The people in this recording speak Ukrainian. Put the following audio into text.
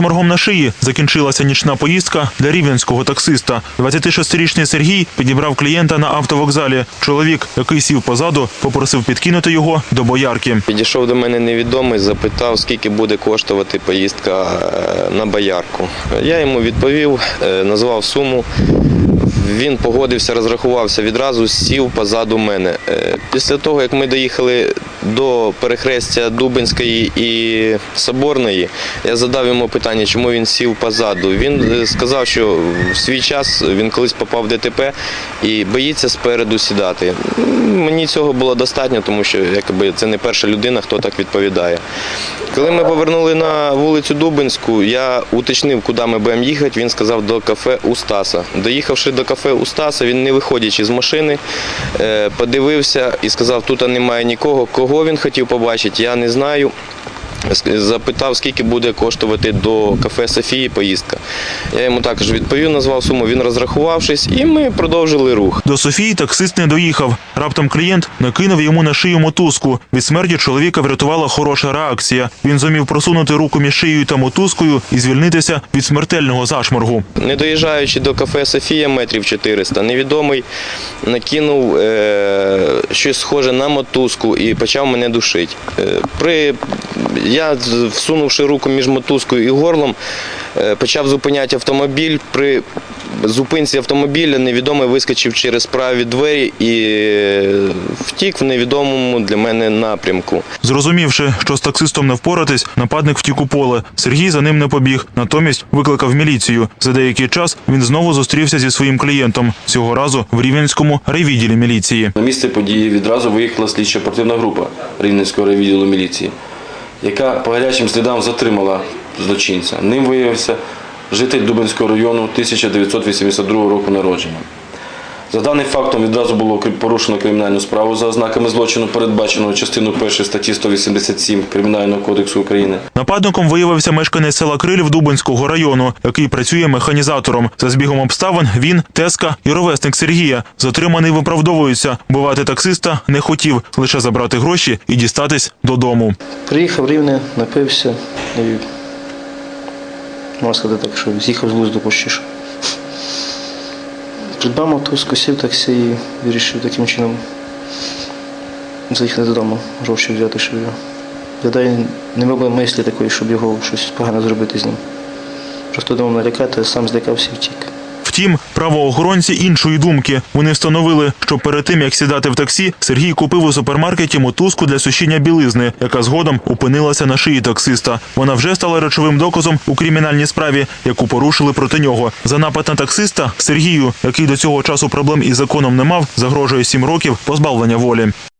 Моргом на шиї закінчилася нічна поїздка для рівненського таксиста. 26-річний Сергій підібрав клієнта на автовокзалі. Чоловік, який сів позаду, попросив підкинути його до боярки. Підійшов до мене невідомий, запитав, скільки буде коштувати поїздка е, на боярку. Я йому відповів, е, назвав суму. Він погодився, розрахувався відразу, сів позаду мене. Е, Після того, як ми доїхали до перехрестя Дубинської і Соборної, я задав йому питання, чому він сів позаду. Він е, сказав, що в свій час він колись попав в ДТП і боїться спереду сідати. Мені цього було достатньо, тому що якби, це не перша людина, хто так відповідає. Коли ми повернули на вулицю Дубинську, я уточнив, куди ми будемо їхати. Він сказав до кафе у Стаса. Доїхавши до кафе у Стаса, він не виходячи з машини, е, подивився і сказав, тут немає нікого. Кого він хотів побачити, я не знаю. Запитав, скільки буде коштувати до кафе Софії поїздка. Я йому також відповів, назвав суму, він розрахувавшись, і ми продовжили рух. До Софії таксист не доїхав. Раптом клієнт накинув йому на шию мотузку. Від смерті чоловіка врятувала хороша реакція. Він зумів просунути руку між шиєю та мотузкою і звільнитися від смертельного зашморгу. Не доїжджаючи до кафе Софія метрів 400, невідомий накинув е, щось схоже на мотузку і почав мене душити. Е, при, я, всунувши руку між мотузкою і горлом, е, почав зупиняти автомобіль. При зупинці автомобіля невідомий вискочив через праві двері і е, втік в невідомому для мене напрямку. Зрозумівши, що з таксистом не впоратись, нападник втік у поле. Сергій за ним не побіг, натомість викликав міліцію. За деякий час він знову зустрівся зі своїм клієнтом. Цього разу в Рівненському райвідділі міліції. На місце події відразу виїхала слідча оперативна група Рівненського райвідділу міліції, яка по гарячим слідам затримала злочинця. Ним виявився житель Дубинського району 1982 року народження. За даним фактом відразу було порушено кримінальну справу за ознаками злочину, передбаченого частиною 1 статті 187 Кримінального кодексу України. Нападником виявився мешканець села Крилів Дубинського району, який працює механізатором. За збігом обставин він, Теска і ровесник Сергія. Затриманий виправдовується. Бувати таксиста не хотів, лише забрати гроші і дістатись додому. Приїхав рівне, напився і можна сказати так, що з'їхав з глузду що. Придбав мотузку, сів таксі і вирішив таким чином заїхати додому, гроші взяти, щоб його. Гадаю, не було мислі такої, щоб його щось погано зробити з ним. Просто думав налякати, а сам злякався і втік. Втім, правоохоронці іншої думки. Вони встановили, що перед тим як сідати в таксі, Сергій купив у супермаркеті мотузку для сушіння білизни, яка згодом опинилася на шиї таксиста. Вона вже стала речовим доказом у кримінальній справі, яку порушили проти нього. За напад на таксиста Сергію, який до цього часу проблем із законом не мав, загрожує сім років позбавлення волі.